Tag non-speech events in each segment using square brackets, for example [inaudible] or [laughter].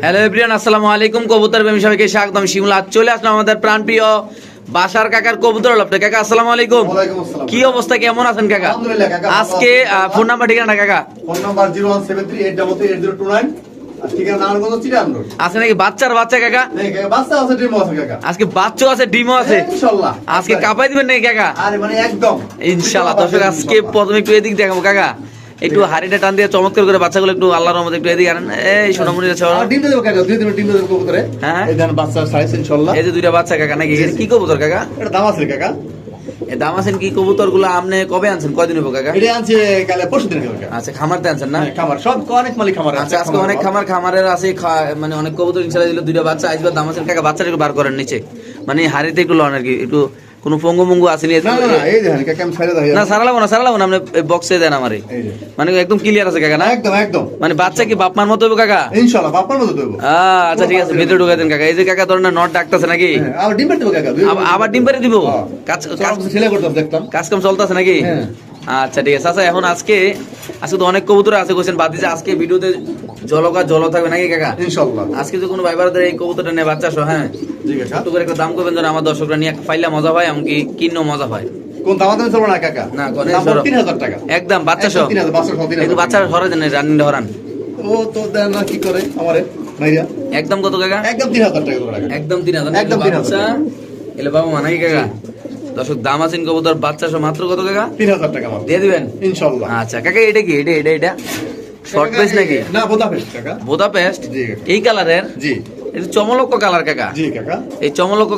Hello everyone আসসালামু আলাইকুম। কবুতর প্রেমী সবাইকে স্বাগতম। শিমুলা চলে আসলাম আমাদের প্রাণপ্রিয় বাসার কাকার কবুতর লফটে কাকা আসসালামু আলাইকুম। কি অবস্থা? কেমন আছেন কাকা? আজকে ফোন নাম্বার ঠিকানা কাকা? Phone number zero three eight three eight zero nine আছে নাকি বাচ্চার বাচ্চা কাকা? বাচ্চা আছে ড্রিম আছে কাকা। আজকে আছে ডিমও আছে। ইনশাল্লাহ। আজকে কাপাই দিবেন নাকি কাকা? আরে মানে একদম। ইনশাল্লাহ দর্শক আজকে প্রথমে একটু এদিক দেখাবো কাকা। একটু হাড়িটা টান দিয়ে চমৎকার করে বাচ্চাগুলো একটু আল্লাহর রহমতে একটু এদিকে আনেন। এই সোনামণি আছে ডিম দেবো কাকা দুই দিনের ডিম দেবো কবুতরে। হ্যাঁ। এই দেন বাচ্চা সাইজ ইনশাল্লাহ এই যে দুইটা বাচ্চা কাকা নাকি? কি কবুতর কাকা? এটা দাম আছে কাকা। এ দাম আছেন কি কবুতরগুলো আপনি কবে আনছেন? কয়দিন হব কাকা? এটা আনছে কালে পরশু দিন কাকা। আচ্ছা খামারতে আনছেন না? হ্যাঁ, খামার। সব অনেক মালিক খামার আচ্ছা আজকে অনেক খামার খামারের আছে মানে অনেক কবুতর ইনশাল্লাহ দিল দুইটা বাচ্চা। আসবে দাম আছেন কাকা বাচ্চাটা একটু বার করেন নিচে। মানে হাড়িতে একটু লন আর কি একটু কোনো পঙ্গু মঙ্গু আসেনি না সারা লাগবো না সারা লাগবো না আপনি বক্সে দেন আমারে। মানে একদম ক্লিয়ার আছে কাকা না? একদম একদম। মানে বাচ্চা কি বাপমার মতো হবে কাকা? ইনশাল্লাহ বাপমার মতো হবে আহ, আচ্ছা ঠিক আছে ভিতরে ঢুকাই দেন কাকা। এই যে কাকা ধরেন নট ডাকতেছে নাকি? আবার ডিম পারে দিব কাকা আবার ডিম পারে দিব? হ্যাঁ। কাজ কাজ- করতাম দেখতাম। কাজ কাম চলতেছে নাকি? হ্যাঁ। আচ্ছা ঠিক আছে। আচ্ছা এখন আজকে আজকে তো অনেক কবুতর আছে কোশ্চেন বাদ দিছে আজকে ভিডিওতে জলকা জল থাকবে নাকি কাকা? ইনশাল্লাহ আজকে তো কোনো ভাইবারদের এই কবুতরটা নিয়ে বাচ্চা সহ হ্যাঁ? জি কাকা একটু করে একটা দাম করবেন যেন আমার দর্শকরা নিয়ে ফাইলা মজা পায় এমনকি কিন্ন মজা পায় কোন দাম দামি চলবে না কাকা? না, কোন দাম সরো। তিন হাজার টাকা। একদম বাচ্চা সহ। একদম 3000, বাচ্চা সহ 3000 একটু বাচ্চা ধরে দেন রানিং ধরান। ও তো দেন না কি করে? আমারে মাইরা। একদম কত কাকা? একদম তিন হাজার টাকা করে একদম তিন হাজার একদম একদম 3000 বাচ্চা। এলে বাবা মানাই কাকা? দর্শক দাম আছেন কবুতর বাচ্চা সহ মাত্র কত কাকা? তিন হাজার টাকা দিয়ে দিবেন? ইনশাল্লাহ। আচ্ছা কাকা এটা কি? এটা এটা এটা? শর্ট পেস নাকি? না পেস্ট কাকা। বোদা পেস্ট? এই কালারের? জি। এটা কালার কাকা। জি কাকা। এই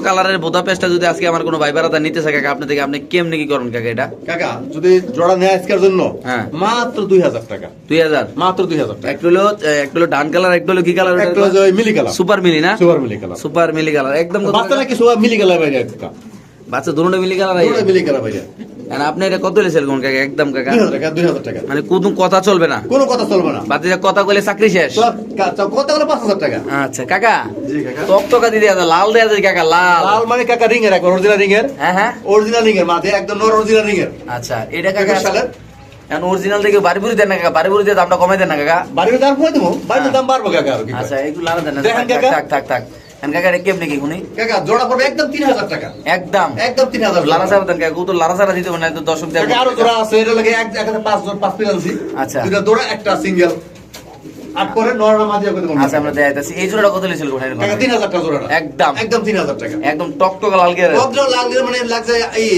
কালারের বোদা পেস্টটা যদি আজকে আমার কোনো ভাইবারাতা নিতে চায় কাকা আপনি থেকে আপনি কেমনি কি করেন কাকা এটা? কাকা যদি জোড়া নেয় আজকের জন্য হ্যাঁ। মাত্র দুই হাজার টাকা। দুই হাজার? মাত্র দুই হাজার টাকা। একটু হলো একটু হলো ডান কালার একটু হলো কি কালার একটা ওই মিলি কালার। সুপার মিলি না? সুপার মিলি কালার। সুপার মিলি কালার একদম কত বাচ্চা নাকি সুপার মিলি কালার বাইরে কাকা? বাচ্চা দুটো মিলি মিলি কালার বাইরে আর আপনি এটা কত কোন কাকা একদম কাকা। দুই হাজার টাকা দুই হাজার টাকা। মানে কোনো কথা চলবে না। কোনো কথা চলবে না। কথা কইলে চাকরি শেষ। তো কা- হলো পাঁচ হাজার টাকা। আচ্ছা কাকা জি কাকা। টকটকা দিয়ে দেয়া লাল দেয়া যায় কাকা লাল। লাল মানে কাকা রিং এর অরিজিনাল রিং এর। হ্যাঁ হ্যাঁ। অরিজিনাল রিং এর মাঝে একদম নর অরিজিনাল রিং এর। আচ্ছা এটা কাকা সালের? এখন অরিজিনাল থেকে বাড়িপুরি দেন না কাকা বাড়িপুরি দিয়ে দামটা কমাই দেন না কাকা। বাড়ির দাম কই দেবো। বাড়ির দাম বাড়বো কাকা। আচ্ছা একটু লাড়া দেন না থাক, থাক থাক। কাকা এটা কি শুনি কাকা জোড়া পড়বে একদম তিন হাজার টাকা। একদম। একদম তিন হাজার লারা সারা দেন কাকা তো লারা সারা দিতে না তো দর্শক দেন আরও জোড়া আছে এটা লাগে এক এখানে পাঁচ জোড়া পাঁচ পিস আনছি। আচ্ছা। দুটা জোড়া একটা সিঙ্গেল। আট করে নরনা মাঝে করে দেবো। আচ্ছা আমরা দেখাইতেছি এই জোড়াটা কত লেছিল কোথায় কাকা তিন হাজার টাকা জোড়াটা। একদম। একদম তিন হাজার টাকা। একদম টকটকা লাল গিয়ে ভদ্র লাগলে মানে লাগছে এই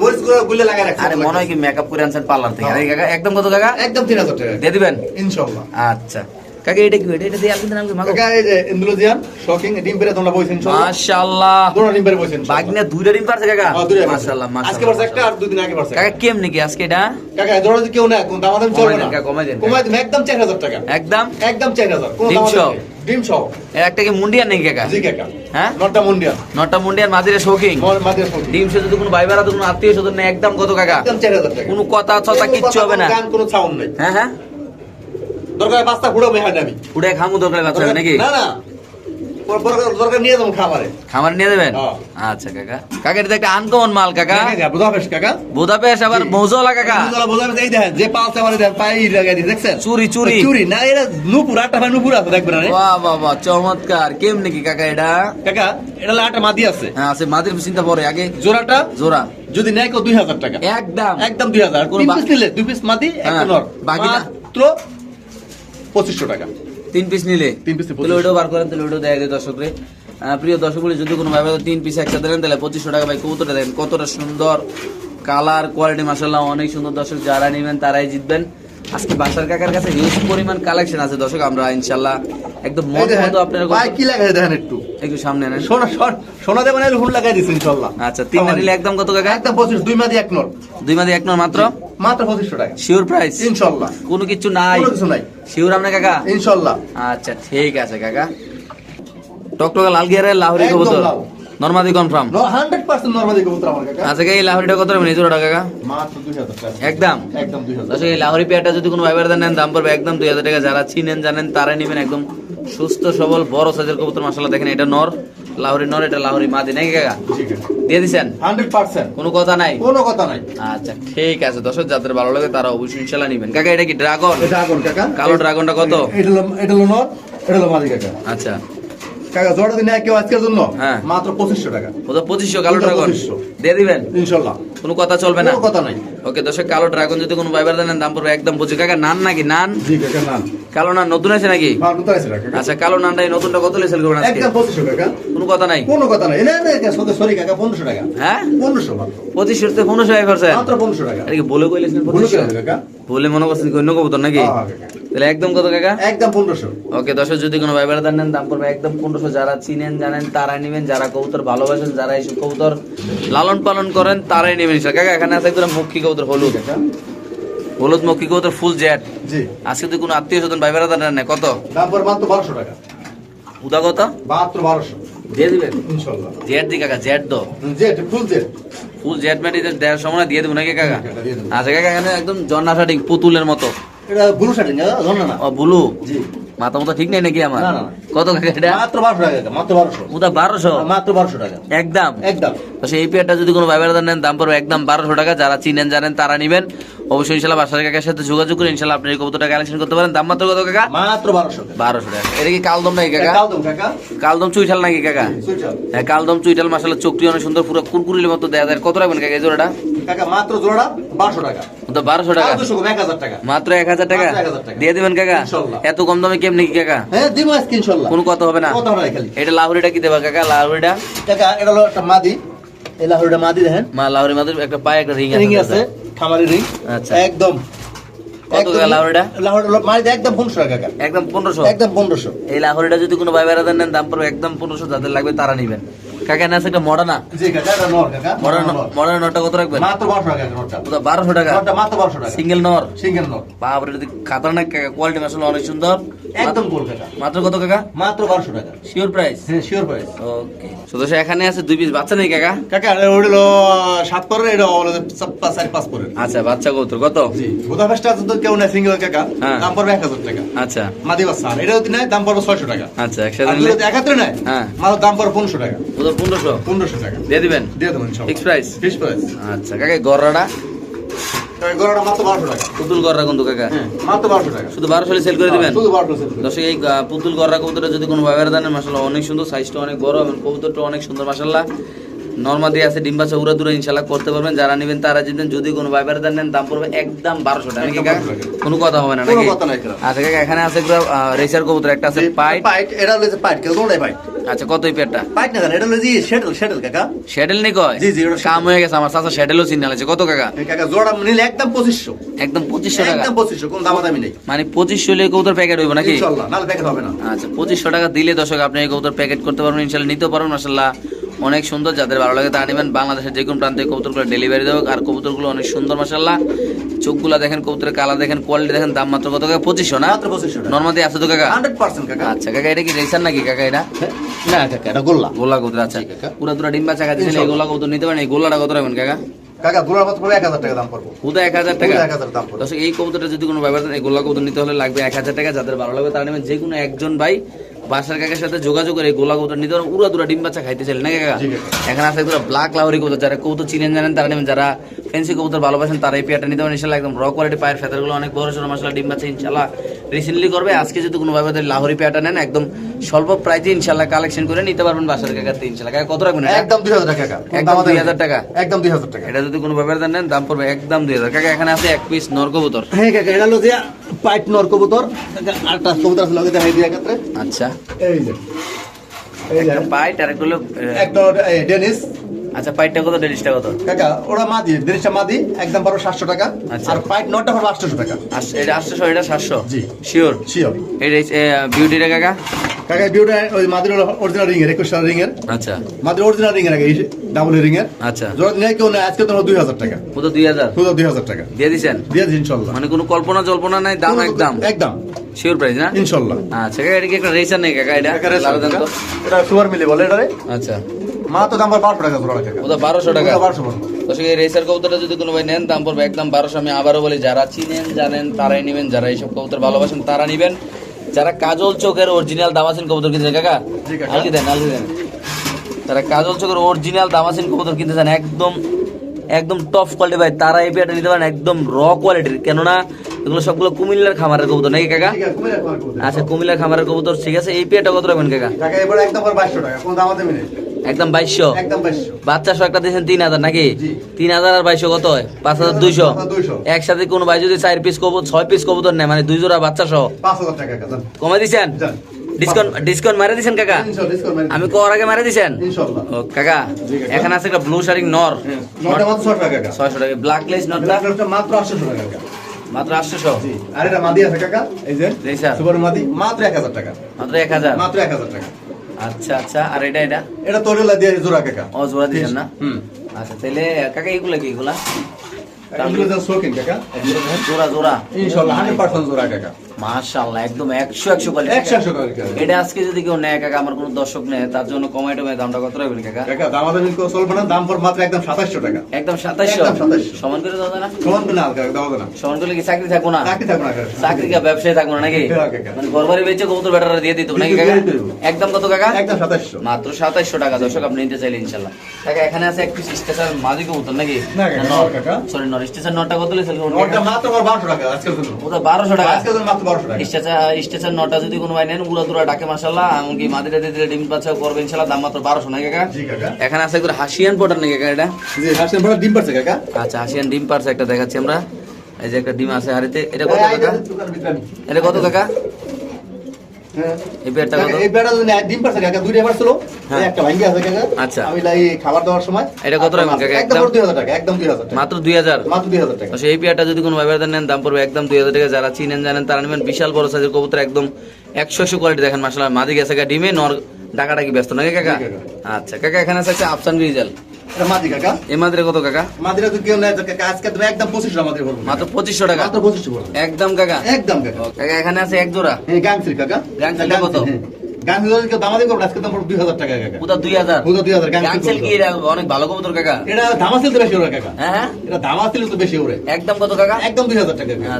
মরিচগুলো গুলে লাগা রাখছে। আরে মনে হয় কি মেকআপ করে আনছেন পার্লার থেকে। আরে কাকা একদম কত কাকা একদম তিন হাজার টাকা। দিয়ে দিবেন? ইনশাল্লাহ। আচ্ছা। কাকা এটা কি এটা দিয়ে মাগো? কাকা এই যে ইন্দুলজিয়ান শকিং ডিম পেরে তোমরা বইছেন মাশাআল্লাহ। দুটো ডিম পেরে বইছেন বাগনে দুইটা ডিম পারছে কাকা? হ্যাঁ, মাশাআল্লাহ আজকে পারছে একটা আর দুই দিন আগে পারছে। কাকা কেমনি কি আজকে এটা? কাকা যদি কেউ না কোন চলবে না। কাকা, কমাই দেন, কমাই দেন একদম চার হাজার টাকা। একদম? একদম চার হাজার কোনো ডিম দাম সহ? এর একটা কি মুন্ডিয়ান নাকি কাকা? জি কাকা। হ্যাঁ? নটা মুন্ডিয়া নটা মুন্ডিয়ান মাঝিরে শৌকিং মাঝে শকিং ডিম সে যদি কোনো ভাই কোনো আত্মীয় স্বজন একদম কত কাকা? একদম টাকা। কোনো কথা ছতা কিচ্ছু হবে না। কোনো সাউন্ড নেই। হ্যাঁ হ্যাঁ? দরকার আমি। উড়ে খামু দরকার বাচ্চা নাকি? না না। পর- পর- দরকার নিয়ে যাব খাবারে খামার নিয়ে দেবেন হ্যাঁ। আচ্ছা কাকা। কাকা এটা একটা আনকমন মাল কাকা। বুঝাবেশ কাকা। বুদাপেস্ট আবার মৌজলা কাকা। বুঝালা বুঝাবেশ এই দেখেন যে পালছে আমার দেখেন পায়ে লাগাই দিয়েছে, দেখছেন? চুরি চুরি। চুরি না এটা নুপুর আটটা ভাই নুপুর আছে দেখবেন না বাহ বাহ বাহ চমৎকার। কেমনি কি কাকা এটা? কাকা এটা আটটা মাদি আছে। হ্যাঁ আছে মাদির চিন্তা পরে আগে জোড়াটা? জোড়া। যদি নেয় দুই হাজার টাকা। একদম। একদম দুই হাজার। বা- পিস নিলে? দুই পিস মাদি হ্যাঁ, নর। বাকি মাত্র পঁচিশশো টাকা। তিন পিস নিলে? তিন পিস তাহলে ওইটাও বার করেন তাহলে ওইটাও দেয় দর্শকরে। প্রিয় দর্শক বলি যদি কোনো ভাবে তিন পিস একসাথে নেন তাহলে পঁচিশশো টাকা ভাই কবুতরটা দেন। কতটা সুন্দর কালার কোয়ালিটি মাসাল্লাহ অনেক সুন্দর দর্শক যারা নেবেন তারাই জিতবেন। আজকে বাসার কাকার কাছে হিউজ পরিমাণ কালেকশন আছে। দর্শক আমরা ইনশাল্লাহ একদম এই মত আপনারা পায়ে কি লাগাই দেখেন একটু। একটু সামনে আনেন। সোনা সোনা- দেবেন হুন লাগাই দিচ্ছে ইনশাল্লাহ। আচ্ছা তিন নিলে একদম কত কাকা? একদম পঁচিশ দুই মাদি এক নর। দুই মাদি এক নয় মাত্র? মাত্র পঁচিশশো টাকা। শিওর প্রাইস ইনশাল্লাহ। কোনো কিছু নাই। কোনো কিছু নাই। শিওর আপনি কাকা? ইনশাল্লাহ। আচ্ছা ঠিক আছে কাকা। টকটকা লাল গিয়ারের লাহোরি কবুতর। নর্মাদি কনফার্ম হান্ড্রেড পার্সেন্ট নর্মালি কবুতর আমার কাকা। আচ্ছা এই লাহোরিটা কত এই জোড়াটা কাকা? মাত্র দুই হাজার টাকা। একদম? একদম দুই হাজার দর্শক এই লাহোরি পেয়ারটা যদি কোনো ভাইবার নেন দাম পড়বে একদম দুই হাজার টাকা। যারা চিনেন জানেন তারাই নেবেন একদম সুস্থ সবল বড় সাইজের কবুতর মাসাল্লাহ দেখেন এটা নর লাহোরি নর এটা লাহোরি মাদি। নাকি কাকা? দিয়ে দিছেন? হান্ড্রেড পার্সেন্ট কোনো কথা নাই? কোনো কথা নাই। আচ্ছা ঠিক আছে। দর্শক যাদের ভালো লাগে তারা অবশ্যই ইনশাল্লাহ নেবেন। কাকা এটা কি ড্রাগন এটা আগুন কাকা। কালো ড্রাগনটা কত? এটা এটা হলো নর এটা হলো মাদি কাকা। আচ্ছা। কাকা জোড়া দিন কেউ আজকের জন্য? হ্যাঁ। মাত্র পঁচিশশো টাকা। পঁচিশশো কালো টাকা দিয়ে দিবেন? ইনশাল্লাহ। কোনো কথা চলবে না। কথা নাই। ওকে দর্শক কালো ড্রাগন যদি কোনো ভাইবার দেন দাম পড়বে একদম পঁচিশ কাকা নান নাকি? নান? জি কাকা না কালো নান নতুন আছে নাকি? হ্যাঁ নতুন আছে কাকা। আচ্ছা কালো নানটা এই নতুনটা কত সেল করবেন আজকে? একদম পঁচিশশো কাকা কোনো কথা নাই? কোনো কথা নাই। না না সরি কাকা পনেরোশো টাকা। হ্যাঁ? পনেরোশো মাত্র। পঁচিশশো থেকে পনেরোশো টাকা করছেন মাত্র পনেরোশো টাকা। এটা কি বলে কইলেছেন ভুল পঁচিশশো? করে কাকা? বলে মনে করছেন কি অন্য কবুতর নাকি? হ্যাঁ, তাহলে একদম কত কাকা? একদম পনেরোশো। ওকে দর্শক যদি কোনো ভাইবার দেন নেন দাম পড়বে একদম পনেরোশো। যারা চিনেন জানেন তারাই নেবেন। যারা কবুতর ভালোবাসেন যারা এইসব কবুতর লালন পালন করেন তারাই নেবেন। কাকা এখানে আছে একদম কবুতর হলুদ। হলুদ কবুতর ফুল জেট জি। আজকে তো কোনো আত্মীয় স্বজন নেন কত? দাম পর মাত্র টাকা। উদা কত? মাত্র দিয়ে দিবেন? জেট দি কাকা জেট দো জেট ফুল জেট ফুল দেওয়ার সময় দিয়ে দেবো নাকি কাকা। আচ্ছা কাকা এখানে একদম জন্না শাটিং পুতুলের মতো। এটা ব্লু শার্টিং ধন্য না? ও বুলু জি। মাথা মতো ঠিক নেই নাকি আমার। কত কাকা এটা? মাত্র বারোশো টাকা মাত্র বারোশো। ওটা বারোশো? মাত্র বারোশো টাকা। একদম? একদম। তো সেই পেয়ারটা যদি কোনো ভাইবার নেন দাম পড়বে একদম বারোশো টাকা। যারা চিনেন জানেন তারা নিবেন। অবশ্যই ইনশাল্লাহ বাসার কাকার সাথে যোগাযোগ করে ইনশাল্লাহ আপনি এই কবুতরটা কালেকশন করতে পারেন। দাম মাত্র কত কাকা? মাত্র বারোশো বারোশো টাকা। এটা কি কালদম নাকি কাকা? কালদম কাকা। কালদম চুইঠাল নাকি কাকা? হ্যাঁ কালদম চুইঠাল মাসালা চোখটি অনেক সুন্দর পুরো কুরকুরির মতো দেয়া যায়। কত রাখবেন কাকা এই জোড়াটা? কাকা মাত্র বারোশো টাকা। তো বারোশো টাকা? টাকা। মাত্র এক হাজার টাকা? মাত্র 1000 টাকা। দিয়ে দিবেন কাকা? এত কম দামে কেমনি কি কাকা? হ্যাঁ কোনো কথা হবে না। এটা লাহুরিটা কি দেবা কাকা? লাহুরিটা? কাকা এটা হলো একটা মাদি। এই লাহুরিটা মাদি দেখেন। মা লাহুরি মাদের একটা পায়ে একটা রিং আছে। খামারি রিং আচ্ছা। একদম। একদম পনেরোশো টাকা একদম পনেরোশো? একদম পনেরোশো। এই লাহোরিটা যদি কোনো ভাই বেড়াতে নেন দাম পড়বে একদম পনেরোশো। যাদের লাগবে তারা নিবেন। কাকা না একটা মডার্না জি কাকা এটা নর কাকা। মডার্ন নর। মডার্ন নটটা কত রাখবেন? মাত্র বারোশো টাকা নরটা। ওটা বারোশো টাকা? নরটা মাত্র বারোশো টাকা। সিঙ্গেল নর? সিঙ্গেল নর। বাপরে যদি খাতারনাক কাকা কোয়ালিটি আসলে অনেক সুন্দর। একদম গোল কাকা। মাত্র কত কাকা? মাত্র বারোশো টাকা। শিওর প্রাইস হ্যাঁ শিওর প্রাইস ওকে সদস্য এখানে আছে দুই পিস বাচ্চা নেই কাকা? কাকা এটা হলো সাত পরের এটা হলো পাঁচ চারি পাঁচ পরের। আচ্ছা বাচ্চা কৌতুর কত? জি বুদাপেস্টটা তো কেউ নেই সিঙ্গেল কাকা। হ্যাঁ। দাম পড়বে এক হাজার টাকা। আচ্ছা। মাদি বাচ্চা আর এটা যদি নেয় দাম পড়বে ছয়শো টাকা। আচ্ছা আর একসাথে যদি নিলে একাত্রে নেয় হ্যাঁ। মাত্র দাম পড়বে পনেরোশো টাকা। ওদের পনেরোশো? পনেরোশো টাকা। দিয়ে দিবেন? দিয়ে দেবেন ফিক্স প্রাইস ফিক্স প্রাইস আচ্ছা কাকা গররাটা? গড়াটা মাত্র বারোশো টাকা। পুতুল গররা কিন্তু কাকা। হ্যাঁ শুধু বারোশো সেল করে দিবেন? সেল দর্শক এই পুতুল গররা কবুতরটা যদি কোনো ভাবে দেন মাসাল্লাহ অনেক সুন্দর সাইজটা অনেক বড় এবং কবুতরটা অনেক সুন্দর মাসাল্লাহ নর্মা দিয়ে আছে ডিম্বা চৌরা দূরে ইনশাল্লাহ করতে পারবেন। যারা নেবেন তারা জিতবেন। যদি কোনো ভাইবার দেন নেন দাম পড়বে একদম বারোশো টাকা নাকি একদম কাকা? 1200 টাকা। কোনো কথা হবে না নাকি। আচ্ছা কাকা এখানে আছে রেসার কবুতর একটা আছে পাইট। পাইট এটা হলো পাইট কেউ কোনটাই পাইট। আচ্ছা কত পেটটা পাইট না এটা হলো যে শেডল শেডল কাকা। শ্যাডেল নেই কয়? জি, জি, ওটা কাম হয়ে গেছে আমার চাচা আছে কত কাকা? কাকা জোড়া নিলে একদম পঁচিশশো। একদম পঁচিশশো টাকা? একদম পঁচিশশো কোন দামাদামি নেই। মানে পঁচিশশো হলে কবুতর প্যাকেট হইব নাকি? ইনশাল্লাহ নাহলে প্যাকেট হবে না। আচ্ছা পঁচিশশো টাকা দিলে দর্শক আপনি এই কবুতর প্যাকেট করতে পারবেন ইনশাল্লাহ নিতে পারবেন মাসাল্লাহ অনেক সুন্দর যাদের ভালো লাগে তা নেবেন। বাংলাদেশের যে কোনো প্রান্তে কবুতরগুলো ডেলিভারি দেবে আর কবুতরগুলো অনেক সুন্দর মাসাল্লাহ চোখগুলা দেখেন কবুতরের কালার দেখেন কোয়ালিটি দেখেন দাম মাত্র কত কাকা? পঁচিশশো না? নর্মাদি আছে তো কাকা? কাকা। আচ্ছা কাকা এটা কি রেসার নাকি কাকা এটা? [laughs] না কাকা এটা গোল্লা। গোলা কবুতর আচ্ছা। কাকা। পুরা এই গোলা কবুতর নিতে পারেন এই গোলাটা কত রাখবেন কাকা? কাকা গোলার মাত্র এক হাজার টাকা দাম পড়ব। হুদা এক হাজার টাকা? পুরো 1000 দাম পড়বে। এই কবুতরটা যদি কোনো ব্যাপার এই গোলা কবুতর নিতে হলে লাগবে এক হাজার টাকা যাদের ভালো লাগবে তারা নেবেন যে কোনো একজন ভাই বাসার কাকার সাথে যোগাযোগ করে গোলা কবুতর নিতে উড়া দুরা ডিম বাচ্চা খাইতে চাইলেন না কাকা। এখানে আছে একদম ব্ল্যাক লাহরি কবুতর যারা কবুতর চিনেন জানেন তারা নেবেন। যারা ফেন্সি কবুতর ভালোবাসেন তারা এই পেয়ারটা নিতে পারেন। ইনশাল্লাহ একদম র কোয়ালিটি পায়ের ফেদারগুলো অনেক বড় সড়ো মশলা ডিম বাচ্চা ইনশাল্লাহ রিসেন্টলি করবে। আজকে যদি কোনো ভাবে লাহরি পেয়ারটা নেন একদম স্বল্প প্রাইজে ইনশাল্লাহ কালেকশন করে নিতে পারবেন বাসার কাকাতে ইনশাল্লাহ। কাকা কত রাখবেন একদম দুই হাজার টাকা একদম 2000 নেই। টাকা? একদম দুই হাজার টাকা। এটা যদি কোনো ব্যাপারে নেন দাম পড়বে একদম দুই হাজার। কাকা এখানে আছে এক পিস নর কবুতর। হ্যাঁ কাকা এটা হলো যে পাইট নর কবুতর। কাকা আটটা কবুতর আছে লগে দেখাই দিয়ে একাত্রে। আচ্ছা। এই যে এই যে। পাইট আর একটা একটা ডেনিস। আচ্ছা পাইটটা কত ডেলিশটা কত? কাকা ওরা মাদি ডেনিসটা মাদি একদম পারো সাতশো টাকা। আচ্ছা। আর পাইট নটটা পারো আটশোশো টাকা। এটা আটশো এটা সাতশো? জি। শিওর শিওর এটা বিউটিটা কাকা? কাকা বিউটা ওই মাদির অরিজিনাল রিং এর একুশ রিং এর আচ্ছা। মাদির অরিজিনাল রিং এর আগে ডাবল রিং এর আচ্ছা। যদি নেই কেউ নেই আজকে তোমার দুই হাজার টাকা। কত দুই হাজার? দুই হাজার টাকা। দিয়ে দিছেন? দিয়ে দিন ইনশাল্লাহ। মানে কোনো কল্পনা জল্পনা নাই দাম একদম? একদম। শিওর প্রাইস না? ইনশাল্লাহ। আচ্ছা কাকা এটা কি একটা রেসার নেই কাকা এটা? তো। এটা সুপার মিলি বলে এটারে আচ্ছা। মাত্র দাম পড়বে বারোশো টাকা জোড়া কাকা ওটা বারোশো টাকা। বারোশো দর্শক এই রেসার কবুতরটা যদি কোনো ভাই নেন দাম পড়বে একদম বারোশো। আমি আবারও বলি যারা চিনেন জানেন তারাই নেবেন। যারা এইসব কবুতর ভালোবাসেন তারা নিবেন। যারা কাজল চোখের অরিজিনাল দামাসিন কবুতর কিনতে কাকা? আলকি দেন আলকি দেন। যারা কাজল চোখের অরিজিনাল দামাসিন কবুতর কিনতে চান একদম একদম টপ কোয়ালিটি ভাই তারা এই পেয়ারটা নিতে পারেন একদম র। কোয়ালিটির কেননা এগুলো সবগুলো কুমিল্লার খামারের কবুতর নাকি কাকা। আচ্ছা কুমিল্লার খামারের কবুতর ঠিক আছে। এই পেয়ারটা কত রাখবেন কাকা? কাকা এবার একদম টাকা কোনো দাম দেবে একদম বাইশশো। বাচ্চা শো একটা দিয়েছেন তিন হাজার নাকি? তিন হাজার আর বাইশশো কত? হয় পাঁচ হাজার দুইশো। একসাথে কোনো ভাই যদি চার পিস কবুতর ছয় পিস কবুতর নেয় মানে দুই জোড়া বাচ্চা সহ। কমে দিছেন? ডিসকাউন্ট ডিসকাউন্ট মারে দিছেন কাকা। আমি কর আগে মারে দিছেন? কাকা এখানে আছে একটা ব্লু শারিং নর। হ্যাঁ। ছয়শো টাকা ব্ল্যাক লেস নটটা মাত্র আটশো টাকা মাত্র আটশোশো? জি। আর এটা মাদি আছে কাকা? এই যে জি, স্যার। সুপার মাদি মাত্র এক হাজার টাকা। মাত্র এক হাজার। মাত্র এক হাজার টাকা। আচ্ছা আচ্ছা। আর এটা এটা? এটা তোরেলা দিয়ে জোড়া কাকা। ও জোড়া দিচ্ছেন না? হুম। আচ্ছা তাহলে কাকা এগুলা কি এগুলা? জোড়া জোড়া। ইনশাআল্লাহ হান্ড্রেড পার্সেন্ট জোড়া কাকা। মাশাআল্লাহ একদম একশো একশো কোয়ালিটি একশো একশো টাকা কাকা। এটা আজকে যদি কেউ নেয় কাকা আমার কোনো দর্শক নেয় তার জন্য কমাই টমাই দামটা কত রাখবেন কাকা? কাকা দামাদামি করে চলবে না দাম পর মাত্র একদম সাতাশশো টাকা। একদম 2700 সমান করে দাও না সমান করে না কাকা দেওয়া না। সমান করলে কি চাকরি থাকব না? চাকরি থাকবে না কাকা। চাকরি কা ব্যবসায় থাকব না নাকি? হ্যাঁ, মানে বেচে কবুতর দিয়ে দিত নাকি কাকা? একদম কত কাকা? একদম মাত্র সাতাইশশো টাকা দর্শক আপনি নিতে চাইলে ইনশাল্লাহ কাকা এখানে আছে একটু স্টেশন মাঝি কবুতর নাকি? না কাকা। সরি নর স্টেশন নটা কত লেছিল মাত্র ওটা মাত্র টাকা। স্টেশন নটা যদি কোনো ভাই নেন উড়া দুরা ডাকে মাসাল্লাহ এমনকি মাদিটা দিতে ডিম বাচ্চা করবে ইনশাল্লাহ দাম মাত্র বারোশো নাকি কাকা? এখানে আছে একটু হাসিয়ান পটার নাকি কাকা এটা? হাসিয়ান হাসিন ডিম পারছে কাকা। আচ্ছা হাসিয়ান ডিম পারছে একটা দেখাচ্ছি আমরা। এই যে একটা ডিম আছে হাড়িতে এটা কত কাকা। এটা কত কাকা। এই পেয়ারটা কত? এই বেড়া যদি ডিম পারছে কাকা দুইটা পারছিল। হ্যাঁ। একটা ভাঙ্গি আছে কাকা। আচ্ছা। আমি লাই খাবার দেওয়ার সময় এটা কত রাখবেন কাকা? একদম একদম? দুই হাজার টাকা একদম দুই হাজার টাকা। মাত্র দুই হাজার? মাত্র দুই হাজার টাকা। তো সেই পেয়ারটা যদি কোনো ব্যবহার নেন দাম পড়বে একদম টাকা। যারা চিনেন জানেন তারা নেবেন। বিশাল বড় সাইজের কবুতর একদম একশো কোয়ালিটি দেখেন মাসাল্লাহ মাদি গেছে ডিমে নর ডাকাটা কি ব্যস্ত। নাকি কাকা? আচ্ছা কাকা এখানে আছে একটা আফসান গ্রিজাল এটা মাদি কাকা। এই মাদিরে কত কাকা? মাদিরা তো কেউ নেয় কাকা আজকে তুমি একদম বলব। মাত্র টাকা? মাত্র বলব। একদম কাকা? একদম কাকা। কাকা এখানে আছে এক জোড়া? কাকা। কত? অনেক ভালো কবুতর কাকা? এটা দামাসিল তো বেশি ওরে কাকা। হ্যাঁ হ্যাঁ। এটা দামাসিল তো বেশি ওরে। একদম কত কাকা? একদম দুই হাজার টাকা। কাকা।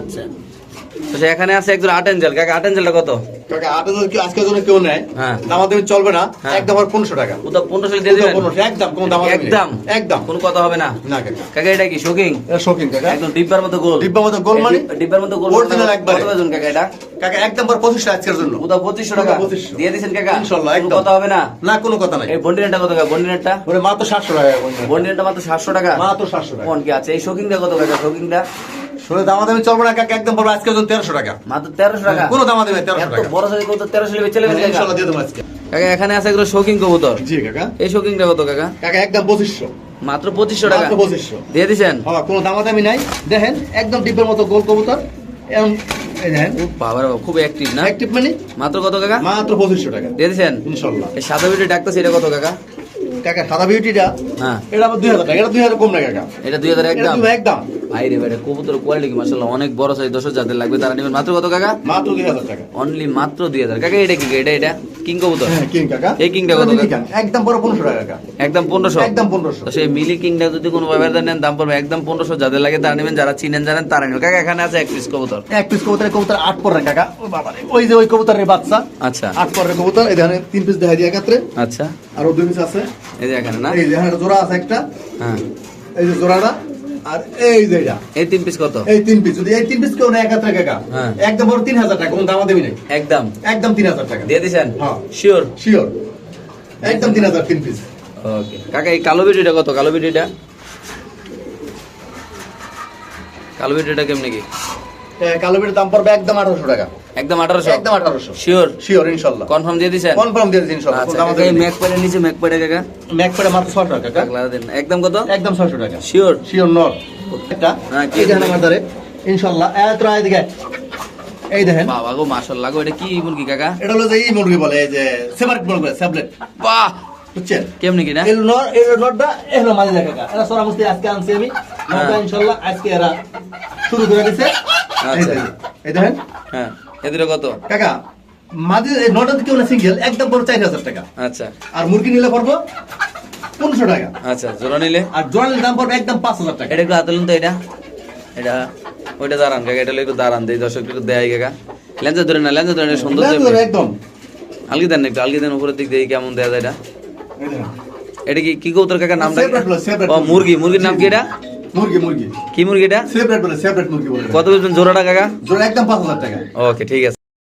আচ্ছা এখানে আছে একজন আট এঞ্জেল। কাকা আট এঞ্জেলটা কত? কাকা আট হাজার কেউ আজকে জন্য কেউ নেয়? হ্যাঁ। দামাদামি চলবে না। হ্যাঁ। একদম আর পনেরোশো টাকা। পুতা পনেরোশো দিয়ে দিবেন? একদম কোনো দাম একদম? একদম। কোনো কথা হবে না? না কাকা। কাকা এটা কি শোকিং এটা শৌখিন কাকা। একদম ডিব্বার মতো গোল। ডিব্বার মতো গোল মানে? ডিব্বার মতো গোল Original একবারে। কত ওজন কাকা এটা? কাকা একদম পর পঁচিশশো আজকের জন্য। পুতা পঁচিশশো টাকা। পুতা 2500 দিয়ে দিছেন কাকা? ইনশাল্লাহ, একদম। কথা হবে না? না কোনো কথা নাই। এই বন্ডিনেটটা কত কাকা? বন্ডিনেটটা ওরে মাত্র সাতশো টাকা বন্ডিনেটটা মাত্র সাতশো টাকা? মাত্র সাতশো টাকা। কোন কি আছে? এই শোকিংটা কত কাকা? শোকিংটা শুনে দামাদামি চলবে না কাকা একদম পড়বে জন্য তেরোশো টাকা। মাত্র তেরোশো টাকা? কোনো দামাদামি তেরোশো টাকা। বড় সাইজ কবুতর তেরোশো লেবে চলে গেছে ইনশাল্লাহ দিয়ে দেবো আজকে। কাকা এখানে আছে একটু শোকিং কবুতর। জি কাকা। এই শোকিংটা কত কাকা? কাকা একদম পঁচিশশো। মাত্র পঁচিশশো টাকা? পঁচিশশো। দিয়ে দিছেন? হ্যাঁ কোনো দামাদামি নাই। দেখেন একদম ডিব্বের মতো গোল কবুতর। এরকম খুব অ্যাক্টিভ না? অ্যাক্টিভ মানে? মাত্র কত কাকা? মাত্র পঁচিশশো টাকা। দিয়ে ইনশাল্লাহ। এই সাদা ভিডিও ডাকতেছে এটা কত কাকা? কাকা সাদা বিউটিটা হ্যাঁ। এটা দুই হাজার টাকা এটা দুই হাজার কম না কাকা। এটা দুই হাজার একদম। একদম। কবুতর কোয়ালিটি অনেক বড় সাইজ যাদের লাগবে তারা নেবেন। মাত্র কত কাকা? মাত্র দুই হাজার টাকা। অনলি মাত্র দুই হাজার। কাকা এটা কি? এটা এটা? কিং কবুতর? হ্যাঁ কিং কাকা। এই কিংটা কত কাকা? একদম বড় টাকা কাকা। একদম একদম তো সেই মিলি কিংটা যদি কোনো নেন দাম পড়বে একদম যাদের লাগে তারা নেবেন যারা চিনেন জানেন তারা নেবেন। কাকা এখানে আছে এক পিস কবুতর। এক পিস কবুতরের কবুতর আট পরের কাকা। ও বাবা রে ওই যে ওই কবুতরের বাচ্চা। আচ্ছা। আট পরের কবুতর এই দেখেন তিন পিস দেখা দিয়ে একাত্রে। আচ্ছা। আর দুই পিস আছে। এই যে এখানে না? এই যে এখানে জোড়া আছে একটা। হ্যাঁ। এই যে জোড়াটা। আর এই যেটা এই তিন পিস কত? এই তিন পিস যদি এই তিন পিস কেউ নেয় এক হাজার টাকা একদম বড় তিন হাজার টাকা কোনো দামা দেবি না একদম। একদম তিন হাজার টাকা। দিয়ে হ্যাঁ। শিওর শিওর একদম তিন হাজার তিন পিস ওকে কাকা এই কালো বিটিটা কত? কালো বিটিটা? কালো বিটিটা কেমনি কি? কালো বিটের দাম পড়বে একদম আঠারোশো টাকা। একদম আঠারোশো? একদম আঠারোশো। শিওর শিওর ইনশাল্লাহ। কনফার্ম দিয়ে দিছেন কনফার্ম দিয়ে দিন ইনশাল্লাহ। আচ্ছা এই ম্যাক পেড়ে নিচে ম্যাক পেড়ে কাকা ম্যাক পেড়ে মাত্র ছশো টাকা কাকা। দেন। একদম কত? একদম ছশো টাকা। শিওর শিওর নট একটা হ্যাঁ, কি দেখেন আমার ধারে। ইনশাল্লাহ এত রায় দিকে এই দেখেন। বাবা গো মাশাআল্লাহ গো এটা কি মুরগি কাকা? এটা হলো যে এই মুরগি বলে এই যে সেপারেট মুরগি স্যাবলেট। বাহ! বুঝছেন? কেমনি কি না? এই নর এই হলো মাঝে দেখা এরা সরা মুস্তি আজকে আনছি আমি। হ্যাঁ। ইনশাল্লাহ আজকে এরা শুরু করে দিছে। এই আচ্ছা। দেখেন, এই দেখেন। হ্যাঁ এদের কত? কাকা মাঝে কেউ না সিঙ্গেল একদম পড়ো চার হাজার টাকা। আচ্ছা। আর মুরগি নিলে পড়ব পনেরোশো টাকা। আচ্ছা জোড়া নিলে? আর জোড়ালির দাম পড়বে একদম পাঁচ হাজার টাকা। এটা একটু হাতলুন তো এটা। এটা ওইটা দাঁড়ান কাকা এটা একটু দাঁড়ান দেই দর্শক একটু দেয় কাকা। লেন্সে ধরে না লেন্সে ধরে না সুন্দর একদম। আলগি দেন একটু আলগি দেন উপরের দিক দিয়ে কেমন দেয়া যায় এটা। এটা কি কি কৌতর কাকা separate ও মুরগি মুরগির নাম কি এটা? মুরগি মুরগি। কি মুরগিটা সেপারেট বলে সেপারেট মুরগি বলে। কত বেচবেন জোড়াটা কাকা? জোড়া একদম পাঁচ হাজার টাকা। ওকে ঠিক আছে।